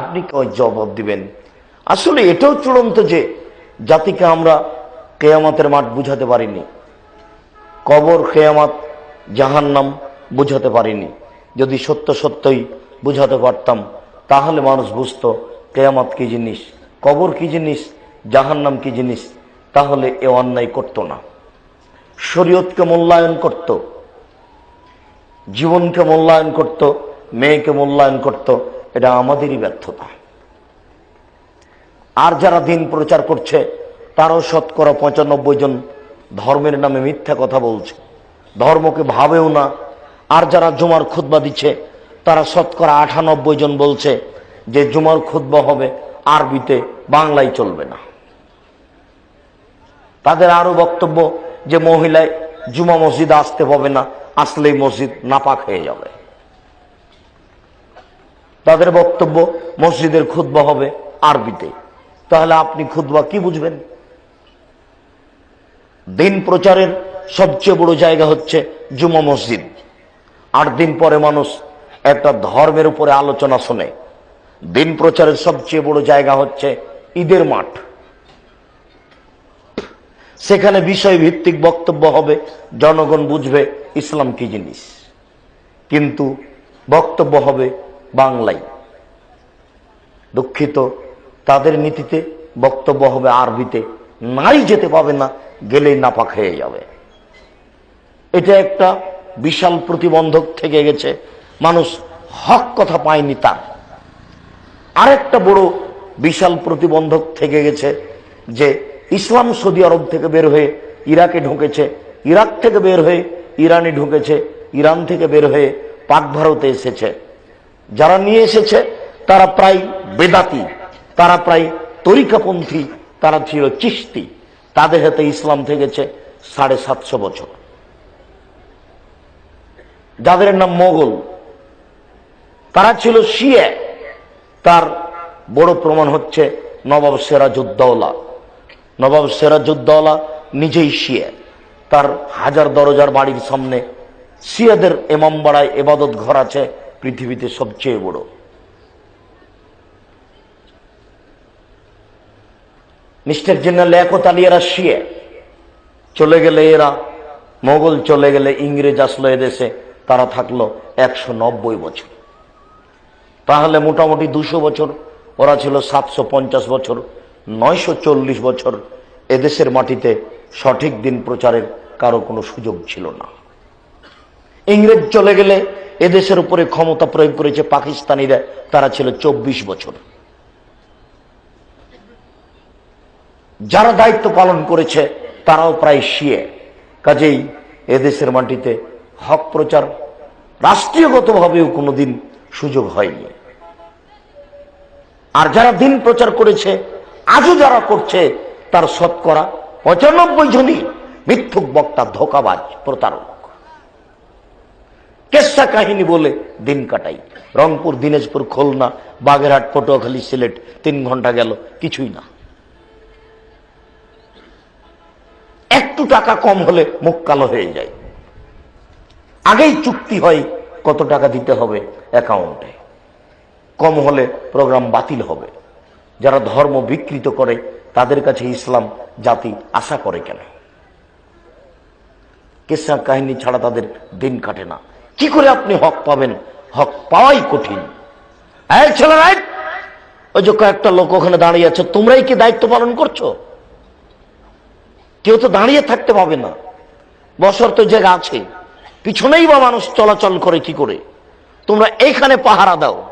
আপনি জবাব দিবেন? আসলে এটাও চূড়ান্ত যে জাতিকে আমরা কেয়ামতের মাঠ বুঝাতে পারিনি। কবর, কেয়ামাত, জাহান্নাম বুঝাতে পারিনি। যদি সত্য সত্যই বুঝাতে পারতাম, তাহলে মানুষ বুঝতো কেয়ামত কি জিনিস, কবর কি জিনিস, জাহান্নাম কি জিনিস, তাহলে এ অন্যায় করতো না। শরীয়তকে মূল্যায়ন করত, জীবনকে মূল্যায়ন করত, মেয়েকে মূল্যায়ন করত এটা আমাদেরই ব্যর্থতা। আর যারা দিন প্রচার করছে, তারাও শতকরা পঁচানব্বই জন ধর্মের নামে মিথ্যা কথা বলছে। ধর্মকে ভাবেও না। আর যারা জুমার খুতবা দিচ্ছে, তারা শতকরা আটানব্বই জন বলছে যে জুমার খুতবা হবে আরবিতে, বাংলায় চলবে না। তাদের আরও বক্তব্য যে মহিলায় জুমা মসজিদ আসতে পাবে না, আসলেই মসজিদ নাপাক হয়ে যাবে। তাদের বক্তব্য মসজিদের খুতবা হবে আরবিতে। তাহলে আপনি খুতবা কি বুঝবেন? দিন প্রচারের সবচেয়ে বড় জায়গা হচ্ছে জুমা মসজিদ। আট দিন পরে মানুষ একটা ধর্মের উপরে আলোচনা শোনে। দিন প্রচারের সবচেয়ে বড় জায়গা হচ্ছে ঈদের মাঠ। সেখানে বিষয় ভিত্তিক বক্তব্য হবে, জনগণ বুঝবে ইসলাম কি জিনিস। কিন্তু বক্তব্য হবে বাংলায়। দুঃখিত, তাদের নীতিতে বক্তব্য হবে আরবিতে। নাই যেতে পাবে না, গেলেই নাপাক হয়ে যাবে। এটা একটা বিশাল প্রতিবন্ধক থেকে গেছে। মানুষ হক কথা পায়নি তার। আরেকটা বড় বিশাল প্রতিবন্ধক থেকে গেছে যে ইসলাম সৌদি আরব থেকে বের হয়ে ইরাকে ঢুকেছে, ইরাক থেকে বের হয়ে ইরানে ঢুকেছে, ইরান থেকে বের হয়ে পাক ভারতে এসেছে। যারা নিয়ে এসেছে, তারা প্রায় বেদাতি, তারা প্রায় তরিকাপন্থী, তারা ছিল চিস্তি তাদের হাতে ইসলাম থেকেছে সাড়ে সাতশো বছর। যাদের নাম মোগল, তারা ছিল শিয়ে। তার বড় প্রমাণ হচ্ছে নবাব সেরাজুদ্দৌলা নবাব সেরাজুদ্দৌলা নিজেই শিয়ে। তার হাজার দরজার বাড়ির সামনে শিয়াদের এমামবাড়ায় এবাদত ঘর আছে। পৃথিবীতে সবচেয়ে বড়। মিস্টার জেনারেল একত আলী এরা শিয়ে। চলে গেলে এরা, মোগল চলে গেলে ইংরেজ আসলো এদেশে, তারা থাকল একশো নব্বই বছর। তাহলে মোটামুটি দুশো বছর, ওরা ছিল সাতশো পঞ্চাশ বছর, নয়শো চল্লিশ বছর এদেশের মাটিতে সঠিক দিন প্রচারের কারও কোনো সুযোগ ছিল না। ইংরেজ চলে গেলে এদেশের উপরে ক্ষমতা প্রয়োগ করেছে পাকিস্তানিরা, তারা ছিল চব্বিশ বছর। যারা দায়িত্ব পালন করেছে, তারাও প্রায় শিয়ে। কাজেই এদেশের মাটিতে হক প্রচার রাষ্ট্রীয়গতভাবেও কোনোদিন সুযোগ হয়নি। আর যারা দিন প্রচার করেছে, আজও যারা করছে, তার শতকরা পঁচানব্বই জনই মিথ্যুক বক্তা, ধোকাবাজ, প্রতারক। কেসা কাহিনী বলে দিন কাটাই। রংপুর, দিনাজপুর, খুলনা, বাগেরহাট, পটুয়াখালী, সিলেট, তিন ঘণ্টা গেল, কিছুই না। একটু টাকা কম হলে মুখ কালো হয়ে যায়। আগেই চুক্তি হয় কত টাকা দিতে হবে অ্যাকাউন্টে। কম হলে প্রোগ্রাম বাতিল হবে। যারা ধর্ম বিকৃত করে, তাদের কাছে ইসলাম জাতি আশা করে কেন? কেসা কাহিনী ছাড়া তাদের দিন কাটে না। কি করে আপনি হক পাবেন? হক পাওয়াই কঠিন। এই ছেলেরা এই! ওই যে কয়েকটা লোক ওখানে দাঁড়িয়ে আছে, তোমরাই কি দায়িত্ব পালন করছ? কেউ তো দাঁড়িয়ে থাকতে পাবে না। বসর তো জায়গা আছে। পিছনেই বা মানুষ চলাচল করে কি করে? তোমরা এইখানে পাহারা দাও।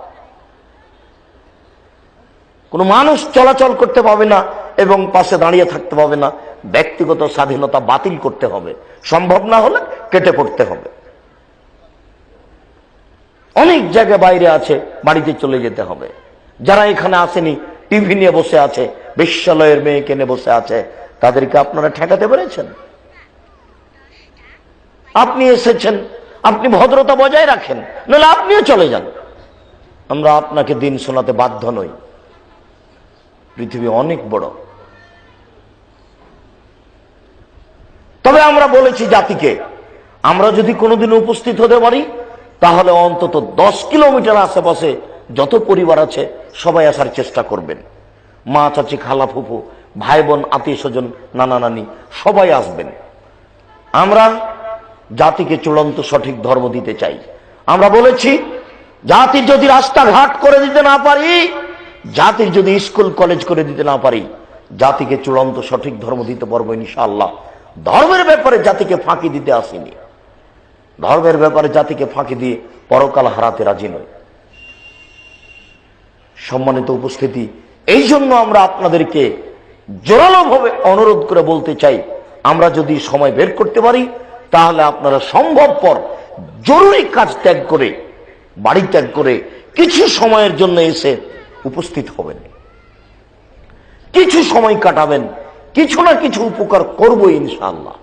কোনো মানুষ চলাচল করতে পাবে না এবং পাশে দাঁড়িয়ে থাকতে পাবে না। ব্যক্তিগত স্বাধীনতা বাতিল করতে হবে। সম্ভব না হলে কেটে পড়তে হবে। অনেক জায়গায় বাইরে আছে, বাড়িতে চলে যেতে হবে। যারা এখানে আসেনি, টিভি নিয়ে বসে আছে, বিশ্বলয়ের মেয়ে কেনে বসে আছে, তাদেরকে আপনারা ঠেকাতে পেরেছেন? আপনি এসেছেন, আপনি ভদ্রতা বজায় রাখেন, নাহলে আপনিও চলে যান। আমরা আপনাকে দিন শোনাতে বাধ্য নই। পৃথিবী অনেক বড়। তবে আমরা বলেছি জাতিকে, আমরা যদি কোনোদিন উপস্থিত হতে পারি তাহলে অন্তত দশ কিলোমিটার আশেপাশে যত পরিবার আছে, সবাই আসার চেষ্টা করবেন। মা, চাচি, খালা, ফুফু, ভাই, বোন, আত্মীয় স্বজন, নানা, নানি, সবাই আসবেন। আমরা জাতিকে চূড়ান্ত সঠিক ধর্ম দিতে চাই। আমরা বলেছি জাতির যদি রাস্তাঘাট করে দিতে না পারি, জাতির যদি স্কুল, কলেজ করে দিতে না পারি, জাতিকে চূড়ান্ত সঠিক ধর্ম দিতে পারব ইনশাআল্লাহ। ধর্মের ব্যাপারে জাতিকে ফাঁকি দিতে আসিনি। ধর্মের ব্যাপারে জাতিকে ফাঁকি দিয়ে পরকাল হারাতে রাজি নয় সম্মানিত উপস্থিতি, এই জন্য আমরা আপনাদেরকে জোরালোভাবে অনুরোধ করে বলতে চাই, আমরা যদি সময় বের করতে পারি, তাহলে আপনারা সম্ভবপর জরুরি কাজ ত্যাগ করে, বাড়ি ত্যাগ করে কিছু সময়ের জন্য এসে উপস্থিত হবেন। কিছু সময় কাটাবেন, কিছু না কিছু উপকার করব ইনশাআল্লাহ।